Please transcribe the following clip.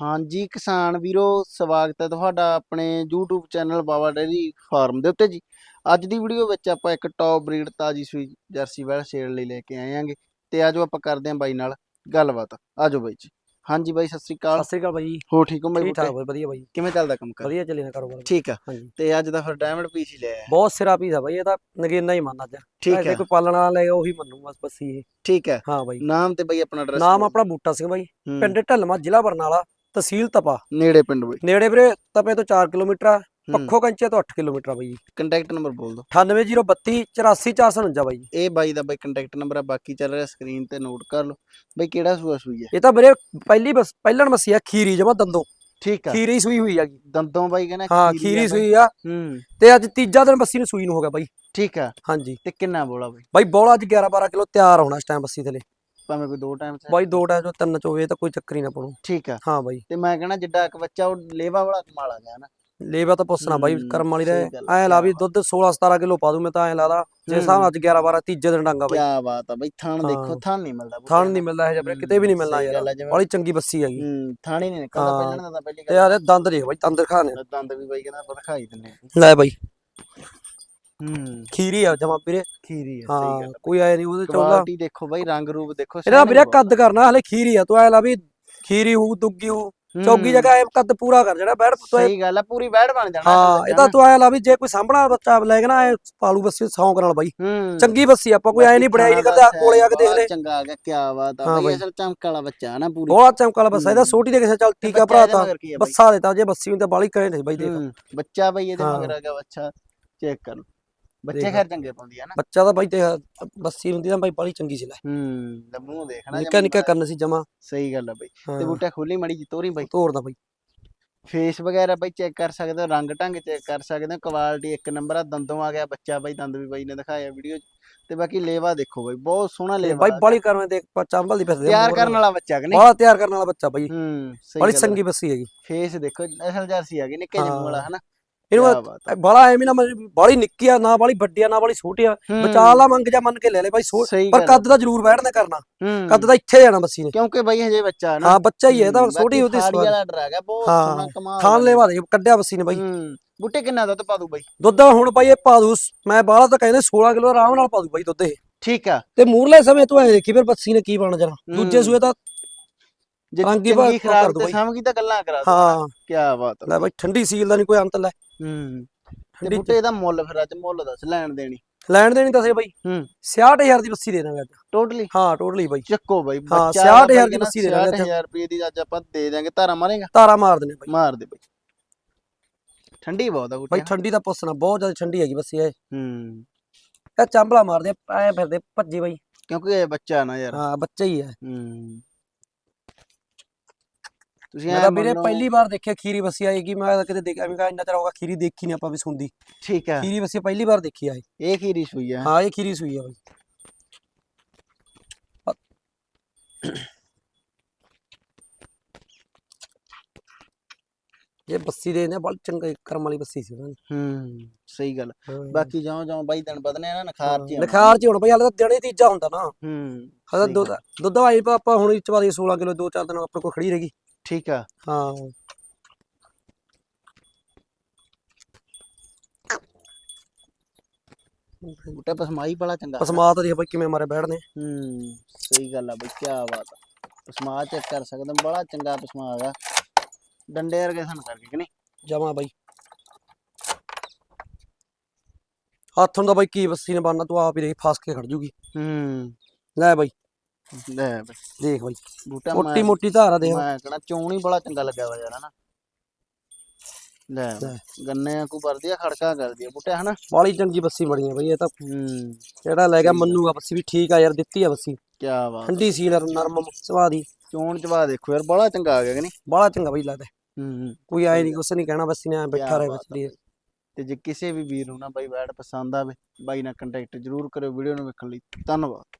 ਹਾਂਜੀ ਕਿਸਾਨ ਵੀਰੋ ਸਵਾਗਤ ਹੈ ਤੁਹਾਡਾ ਆਪਣੇ YouTube channel Baba dairy farm ਦੇ ਉੱਤੇ ਜੀ। ਅੱਜ ਦੀ ਵੀਡੀਓ ਵਿੱਚ ਆਪਾਂ ਇੱਕ ਟੌਪ ਬਰੀਡ ਤਾਜੀ ਸੂਈ ਜਰਸੀ ਵੈਲ ਸੇਲ ਲਈ ਲੈ ਕੇ ਆਏ ਆਂਗੇ ਤੇ ਆਜੋ ਆਪਾਂ ਕਰਦੇ ਆਂ ਬਾਈ ਨਾਲ ਗੱਲਬਾਤ। ਆਜੋ ਬਾਈ ਜੀ। ਹਾਂਜੀ ਬਾਈ ਸਤਿ ਸ੍ਰੀ ਅਕਾਲ। ਸਤਿ ਸ੍ਰੀ ਅਕਾਲ ਬਾਈ। ਹੋ ਠੀਕ ਹੋ ਬਾਈ ਠੀਕ ਠਾਕ? ਬਾਈ ਵਧੀਆ ਬਾਈ। ਕਿਵੇਂ ਚੱਲਦਾ ਕੰਮ ਕਰ? ਵਧੀਆ ਚੱਲੇ ਨਾ ਕਾਰੋਬਾਰ। ਠੀਕ ਆ। ਹਾਂਜੀ। ਤੇ ਅੱਜ ਦਾ ਫਿਰ ਡਾਇਮੰਡ ਪੀਸ ਹੀ ਲੈ ਆਇਆ। ਬਹੁਤ ਸਿਰਾ ਪੀਸ ਆ ਬਾਈ ਇਹ ਤਾਂ ਨਗੀਨਾ ਹੀ ਮੰਨ ਅੱਜ। ਠੀਕ ਹੈ ਕੋਈ ਪਾਲਣ ਵਾਲਾ ਲਏਗਾ ਉਹੀ ਮੰਨੂ ਬਸ ਬਸੀ ਇਹ। ਠੀਕ ਹੈ ਹਾਂ ਬਾਈ। ਨਾਮ ਤੇ ਬਾਈ ਆਪਣਾ ਐਡਰੈਸ ਨਾਮ ਆਪਣਾ ਬੂਟਾ ਸਿੰਘ ਬਾਈ। ਪਿੰਡ ਢਲਮਾ ਜ਼ਿਲ੍ਹਾ ਬਰਨਾਲਾ। ਤਹਿਸੀਲ ਤਪਾ। ਨੇੜੇ ਪਿੰਡ ਬਾਈ। ਨੇੜੇ ਵੀਰੇ ਤਪੇ ਤੋਂ 4 ਕਿਲੋਮੀਟਰ ਆ ਪੱਖੋ ਕੰਚੇ ਤੋਂ 8 ਕਿਲੋਮੀਟਰ ਆ ਬਾਈ ਕੰਟੈਕਟ ਨੰਬਰ ਬੋਲ ਦਿਓ। 98032 84449 ਬਾਈ ਇਹ ਬਾਈ ਦਾ ਬਾਈ ਕੰਟੈਕਟ ਨੰਬਰ ਆ ਬਾਕੀ ਚੱਲ ਰਿਹਾ ਸਕਰੀਨ ਤੇ ਨੋਟ ਕਰ ਲਓ। ਬਾਈ ਕਿਹੜਾ ਸੂਆ ਸੂਈ ਹੈ ਇਹ ਤਾਂ ਵੀਰੇ ਪਹਿਲੀ ਬਸ ਪਹਿਲਣ ਮੱਸੀ ਆ ਖੀਰੀ ਜਮਾ ਦੰਦੋਂ। ਠੀਕ ਆ। ਖੀਰੀ ਸੂਈ ਹੋਈ ਹੈਗੀ ਦੰਦੋਂ ਬਾਈ ਕਹਿੰਦਾ ਹਾਂ ਖੀਰੀ। ਸੂਈ ਆ। ਹੂੰ। ਤੇ ਅੱਜ ਤੀਜਾ ਦਿਨ ਬੱਸੀ ਨੂੰ ਸੂਈ ਨੂੰ ਹੋ ਗਿਆ ਬਾਈ। ਠੀਕ ਆ। ਹਾਂਜੀ। ਤੇ ਕਿੰਨਾ ਬੋਲਾ ਬਾਈ? ਬਾਈ ਬੋਲਾ ਅੱਜ 11 12 ਕਿਲੋ ਤਿਆਰ ਹੋਣਾ ਇਸ ਟਾਈਮ ਬੱਸੀ ਥਲੇ ਭਾਵੇਂ ਕੋਈ ਦੋ ਟਾਈਮ ਚ ਬਾਈ ਦੋ ਟਾਈਮ ਚੋਂ ਤਿੰਨ ਚੋਵੇ ਤਾਂ ਕੋਈ ਚੱਕਰ ਹੀ ਨਾ ਪਣੂ ਠੀਕ ਆ। ਹਾਂ ਬਾਈ। ਤੇ ਮੈਂ ਕਹਿੰਦਾ ਜਿੱਡਾ ਇੱਕ ਬੱਚਾ ਉਹ ਲੇਵਾ ਵਾਲਾ ਕਮਾਲ ਆ ਗਿਆ ਨਾ। ਲੇਵਾ ਤਾਂ ਪੁੱਛਣਾ ਬਾਈ ਕਰਮ ਵਾਲੀ ਦਾ ਐ ਲਾ ਵੀ ਦੁੱਧ 16 17 ਕਿਲੋ ਪਾ ਦੂੰ ਮੈਂ ਤਾਂ ਐ ਲਾਦਾ ਜੇ ਹਿਸਾਬ ਅੱਜ 11 12 ਤੀਜੇ ਦਿਨ ਡਾਂਗਾ ਬਾਈ। ਕੀ ਬਾਤ ਆ ਬਾਈ ਥਾਣ ਦੇਖੋ। ਥਾਣ ਨਹੀਂ ਮਿਲਦਾ ਥਾਣ। ਨਹੀਂ ਮਿਲਦਾ ਇਹ ਹੂੰ, ਕਿਤੇ ਵੀ ਨਹੀਂ ਮਿਲਣਾ ਯਾਰ। ਬੜੀ ਚੰਗੀ ਬੱਸੀ ਹੈਗੀ। ਹੂੰ ਥਾਣ ਹੀ ਨਹੀਂ ਨਿਕਲਦਾ। ਪਹਿਲਾਂ ਤਾਂ ਪਹਿਲੀ ਗੱਲ। ਯਾਰ ਇਹ ਦੰਦ ਦੇਖ ਬਾਈ ਦੰਦ ਦਿਖਾਣੇ ਦੰਦ ਵੀ ਬਾਈ ਕਹਿੰਦਾ ਦਿਖਾਈ ਦਿੰਨੇ ਲੈ ਬਾਈ। ਹੂੰ ਖੀਰੀ ਆ ਜਮਾ ਵੀਰੇ ਖੀਰੀ ਆ ਸਹੀ ਹਾਂ ਗੱਲ ਕੋਈ ਐ ਨਹੀਂ ਉਹਦੇ ਚੋਂ ਉਹਦਾ ਕੁਆਲਿਟੀ ਦੇਖੋ ਬਾਈ ਰੰਗ ਰੂਪ ਦੇਖੋ ਇਹਦਾ ਵੀਰੇ। ਕੱਦ ਕਰਨਾ ਹਲੇ ਖੀਰੀ ਆ ਤੂੰ ਐ ਲਾ ਵੀ ਖੀਰੀ ਹੂ ਦੁੱਗੀ ਹੂ ਚੌਗੀ ਜਗ੍ਹਾ ਇਹ ਕੱਦ ਪੂਰਾ ਕਰ ਜਿਹੜਾ ਬੈਠ ਤੂੰ ਸਹੀ ਗੱਲ ਆ ਪੂਰੀ ਵੈੜ ਬਣ ਜਾਣਾ ਹਾਂ ਇਹ ਤਾਂ ਤੂੰ ਐ ਲਾ ਵੀ ਜੇ ਕੋਈ ਸਾਂਭਣਾ ਬੱਚਾ ਲੈ ਕੇ ਨਾ ਇਹ ਪਾਲੂ ਬੱਸੀ ਸੌਂਕ ਨਾਲ ਬਾਈ ਚੰਗੀ ਬੱਸੀ ਆਪਾਂ ਕੋਈ ਐ ਨਹੀਂ ਬਣਾਈ ਨਹੀਂ ਕਰਦਾ ਕੋਲੇ ਆ ਕੇ ਦੇਖ ਲੈ ਚੰਗਾ ਆ ਗਿਆ ਕੀ ਬਾਤ ਆ ਬਾਈ। ਅਸਲ ਚਮਕ ਵਾਲਾ ਬੱਚਾ ਨਾ ਪੂਰੀ ਬਹੁਤ ਚਮਕ ਵਾਲਾ ਬੱਸਾ ਇਹਦਾ। ਛੋਟੀ ਦੇ ਕਿਸੇ ਚੱਲ ਠੀਕ ਆ ਭਰਾ ਤਾਂ? ਬੱਸਾ ਦੇ ਤਾਂ ਜੇ ਬੱਸੀ ਹੁੰਦੀ ਬਾਲੀ ਕਹੇ ਨਹੀਂ ਬਾਈ ਦੇਖ ਬੱਚਾ ਬਈ ਇਹਦੇ। ਮਗਰ ਆ ਗਿਆ ਬੱਚਾ ਚੈੱਕ ਕਰ ਲਓ ਬੱਚੇ। ਖੈਰ ਚੰਗੇ ਪਾਉਂਦੀ ਆ ਨਾ। ਬੱਚਾ ਤਾਂ ਬਾਈ ਤੇ ਬੱਸੀ ਹੁੰਦੀ ਤਾਂ ਬਾਈ ਬਾਲੀ ਚੰਗੀ ਸੀ ਲੈ। ਹੂੰ ਮੂੰਹ ਦੇਖਣਾ ਨਿੱਕਾ ਨਿੱਕਾ ਕਰਨ ਸੀ ਜਮਾ। ਸਹੀ ਗੱਲ ਆ ਬਈ। ਤੇ ਬੂਟਾ ਖੋਲੀ ਮੜੀ ਜੀ ਤੋਰੀ ਬਈ। ਤੋਰਦਾ ਬਾਈ। ਫੇਸ ਵਗੈਰਾ ਬਈ ਚੈੱਕ ਕਰ ਸਕਦੇ ਹੋ ਰੰਗ ਢੰਗ ਚੈੱਕ ਕਰ ਸਕਦੇ ਹੋ ਕੁਆਲਿਟੀ ਇੱਕ ਨੰਬਰ ਆ ਦੰਦੋਂ ਆ ਗਿਆ ਬੱਚਾ ਬਈ ਦੰਦ ਵੀ ਬਾਈ ਨੇ ਦਿਖਾਇਆ ਵੀਡੀਓ ਤੇ ਬਾਕੀ ਲੇਵਾ ਦੇਖੋ ਬਈ ਬਹੁਤ ਸੋਹਣਾ ਲੇਵਾ ਬਾਈ। ਬਾਲੀ ਕਰਵੇਂ ਦੇਖ ਚੰਬਲ ਦੀ ਫਿਰਦੇ ਤਿਆਰ ਕਰਨ ਵਾਲਾ ਬੱਚਾ ਕਿ ਨਹੀਂ? ਬਾਲਾ ਤਿਆਰ ਕਰਨ ਵਾਲਾ ਬੱਚਾ ਬਾਈ। ਹੂੰ ਗੱਲ ਚੰਗੀ ਬੱਸੀ ਹੈਗੀ। ਫੇਸ ਦੇਖੋ ਅਸਲ ਜਰਸੀ ਆ ਗਈ ਨਿੱਕੇ ਜਿਹੇ ਵਾਲਾ ਹਨਾ? ਇਹਨੂੰ। ਬਾਲਾ ਐਵੇਂ ਨਾ ਬਾਲੀ ਨਿੱਕੀ ਆ ਨਾ ਬਾਲੀ ਵੱਡੀ ਆ ਨਾ ਬਾਲੀ ਛੋਟੀ ਆ। ਵਿਚਾਲਾ ਮੰਗ ਜਾ ਮੰਨ ਕੇ ਲੈ ਲੈ ਬਾਈ ਪਰ ਕੱਦ ਤਾਂ ਜ਼ਰੂਰ ਬੈਠਣਾ ਕਰਨਾ। ਕੱਦ ਤਾਂ ਇੱਥੇ ਜਾਣਾ ਬੱਸੀ ਨੇ। ਕਿਉਂਕਿ ਬਈ ਹਜੇ ਬੱਚਾ ਹੈ ਨਾ। ਹਾਂ ਬੱਚਾ ਹੀ ਹੈ ਤਾਂ ਛੋਟੀ ਉਹਦੀ ਸਵਾਦ। ਵਾਲਾ ਡਰ ਹੈਗਾ ਬਹੁਤ ਸੋਹਣਾ ਕਮਾਲ ਦਾ ਲੈਵਾ ਦੇ ਕੱਢਿਆ ਬੱਸੀ ਨੇ ਬਾਈ। ਬੂਟੇ ਕਿੰਨਾ ਦੁੱਧ ਪਾ ਦੂ ਬਈ? ਦੁੱਧ ਹੁਣ ਬਾਈ ਇਹ ਪਾ ਦੂ ਮੈਂ ਬਾਹਲਾ ਤਾਂ ਕਹਿੰਦੇ 16 ਕਿਲੋ ਆਰਾਮ ਨਾਲ ਪਾ ਦੂ ਬਾਈ ਦੁੱਧ ਇਹ। ਠੀਕ ਆ। ਤੇ ਮੂਰਲੇ ਸਮੇਂ ਤੂੰ ਐ ਦੇਖੀ ਫਿਰ ਬੱਸੀ ਨੇ ਕੀ ਬਣ ਜਾਣਾ। ਦੂਜੇ। ਸੂਏ ਤਾਂ ਜੇ ਚੰਗੀ ਖਰਾਬ ਦੂ ਤੇ। ਸਮਝੀ ਤਾਂ ਗੱਲਾਂ ਕਰਾ ਦੂ। ਹਾਂ। ਕੀ ਬਾਤ ਲੈ ਬਾਈ ਠੰਡੀ ਸੀਲ ਦਾ ਨਹੀਂ ਕੋਈ ਅੰਤ ਲੈ। ਹੂੰ। ਤੇ ਬੂਟੇ ਇਹਦਾ ਮੁੱਲ ਫਿਰ ਅੱਜ ਮੁੱਲ ਦੱਸ ਲੈਣ ਦੇਣੀ। ਲੈਣ ਦੇਣੀ ਦੱਸੇ ਬਾਈ। ਹੂੰ। 66000 ਦੀ ਬੱਸੀ ਦੇ ਦਾਂਗੇ ਅੱਜ। ਟੋਟਲੀ ਹਾਂ ਟੋਟਲੀ ਬਾਈ। ਚੱਕੋ ਬਾਈ ਹਾਂ, ਬੱਚਾ 66,000 ਦੀ ਬੱਸੀ ਦੇ ਦਾਂਗੇ ਅੱਜ। 66000 ਰੁਪਏ ਦੀ ਅੱਜ ਆਪਾਂ ਦੇ ਦਾਂਗੇ ਧਾਰਾ ਮਾਰੇਗਾ? ਤਾਰਾ ਮਾਰ ਦੇਣੇ ਬਾਈ। ਮਾਰ ਦੇ ਬਾਈ। ਠੰਡੀ ਬਹੁਤ ਆ ਬਾਈ ਬੂਟੇ ਠੰਡੀ ਦਾ ਪੁੱਛਣਾ ਬਹੁਤ ਜ਼ਿਆਦਾ ਠੰਡੀ ਹੈਗੀ ਬੱਸੀ ਇਹ। ਹੂੰ। ਇਹ ਚਾਂਬਲਾ ਮਾਰਦੇ ਐ ਫਿਰਦੇ ਭੱਜੇ ਬਾਈ। ਕਿਉਂਕਿ ਇਹ ਬੱਚਾ ਨਾ ਯਾਰ। ਹਾਂ ਬੱਚਾ ਹੀ ਹੈ। ਹੂੰ। ਤੁਸੀਂ ਮੈਂ ਤਾਂ ਵੀਰੇ ਪਹਿਲੀ ਵਾਰ ਦੇਖਿਆ ਖੀਰੀ ਬੱਸੀ ਆਏਗੀ ਮੈਂ ਤਾਂ ਕਿਤੇ ਦੇਖਿਆ ਮੈਂ ਕਿਹਾ ਇੰਨਾ ਚਿਰ ਹੋਗਾ ਖੀਰੀ ਦੇਖੀ ਨਹੀਂ ਆਪਾਂ ਵੀ ਸੁਣਦੀ। ਠੀਕ ਹੈ। ਖੀਰੀ ਬੱਸੀ ਪਹਿਲੀ ਵਾਰ ਦੇਖੀ ਆਏ ਇਹ ਕੀ ਰੀਸ ਹੋਈ ਹੈ ਹਾਂ ਇਹ ਖੀਰੀ ਸੂਈ ਆ ਬਾਈ। ਇਹ ਬੱਸੀ ਦੇ ਨੇ ਬੜੀ ਚੰਗਾ ਕਰਮ ਵਾਲੀ ਬੱਸੀ ਸੀ ਉਹਨਾਂ ਦੀ। ਹੂੰ ਸਹੀ ਗੱਲ। ਹਾਂ। ਬਾਕੀ ਜਿਉਂ ਜਿਉਂ ਬਾਈ ਦਿਨ ਵਧਨੇ ਆ ਨਾ ਨਖਾਰ ਚ ਹੀ। ਨਿਖਾਰ ਚ ਹੁਣ ਬਈ ਹਾਲੇ ਤਾਂ ਦਿਨੇ ਤੀਜਾ ਹੁੰਦਾ ਨਾ। ਹੂੰ ਹਦਾ ਦੁੱਧ। ਦੁੱਧ ਵਾਲੀ ਆਪਾਂ ਹੁਣ ਚਵਾ ਦੀ 16 ਕਿਲੋ ਦੋ ਚਾਰ ਦਿਨ ਆਪਣੇ ਕੋਲ ਖੜੀ ਰਹੇਗੀ ਠੀਕ ਆ। ਹਾਂ। ਬੂਟਾ ਪਸਮਾਈ ਬੜਾ ਚੰਗਾ ਪਸਮਾ ਤਾਂ ਦੇਖ ਬਈ ਕਿਵੇਂ ਮਾਰੇ ਬੈਠਨੇ ਹੂੰ। ਸਹੀ ਗੱਲ ਆ ਬਈ ਕੀ ਬਾਤ ਆ। ਪਸਮਾ ਚੈੱਕ ਕਰ ਸਕਦੇ ਹੋ, ਬੜਾ ਚੰਗਾ ਪਸਮਾ ਹੈਗਾ ਡੰਡੇ ਵਰਗੇ ਸਨ ਕਰਕੇ ਕਿ ਨਹੀਂ? ਜਮਾ ਬਾਈ। ਹੱਥ ਹੁੰਦਾ ਬਾਈ ਕੀ ਬੱਸੀ ਨੇ ਬਣਨਾ ਤੂੰ ਆਪ ਹੀ ਦੇਖ ਫਸ ਕੇ ਖੜ ਜੂਗੀ। ਹੂੰ। ਲੈ ਬਾਈ। ਲੈ ਬਈ। ਦੇਖ ਬਾਈ ਬੂਟਾ ਮੋਟੀ ਮੋਟੀ ਧਾਰ ਆ ਦੇਖ। ਮੈਂ ਕਹਣਾ ਚੋਣ ਹੀ ਬੜਾ ਚੰਗਾ ਲੱਗਿਆ ਵਾ ਯਾਰ ਹਨਾ? ਲੈ ਲੈ। ਗੰਨੇ ਕੋ ਵਰਦੀ ਆ ਖੜਕਾ ਕਰਦੀ ਆ ਬੂਟਾ ਹਨਾ? ਬਾਲੀ ਚੰਗੀ ਬੱਸੀ ਬਣੀ ਆ ਬਾਈ ਇਹ ਤਾਂ ਹੂੰ। ਜਿਹੜਾ ਲੈ ਗਿਆ ਮੰਨੂਗਾ ਬੱਸੀ ਵੀ ਠੀਕ ਆ ਯਾਰ ਦਿੱਤੀ ਆ ਬੱਸੀ। ਕੀ ਬਾਤ। ਠੰਡੀ ਸੀ ਨਰਮ ਸੁਭਾਅ ਦੀ। ਚੋਣ ਚਵਾ ਦੇਖੋ ਯਾਰ ਬੜਾ ਚੰਗਾ ਆ ਗਿਆ ਕਿ ਨਹੀਂ? ਬਾਲਾ ਚੰਗਾ ਬਾਈ ਲੱਗਦਾ। ਹੂੰ ਕੋਈ ਆਏ ਨਹੀਂ ਕੁਛ ਨਹੀਂ ਕਹਿਣਾ ਬੱਸੀ ਨੇ ਐਂ ਬੈਠਾ ਰਹੇ ਬਾਤ ਆ ਬੱਸੀ ਬਾਈ। ਤੇ ਜੇ ਕਿਸੇ ਵੀ ਵੀਰ ਨੂੰ ਨਾ ਬਾਈ ਵੈਡ ਪਸੰਦ ਆਵੇ ਬਾਈ ਨਾਲ ਕੰਟੈਕਟ ਜ਼ਰੂਰ ਕਰਿਓ ਵੀਡੀਓ ਨੂੰ ਵੇਖਣ ਲਈ। ਧੰਨਵਾਦ।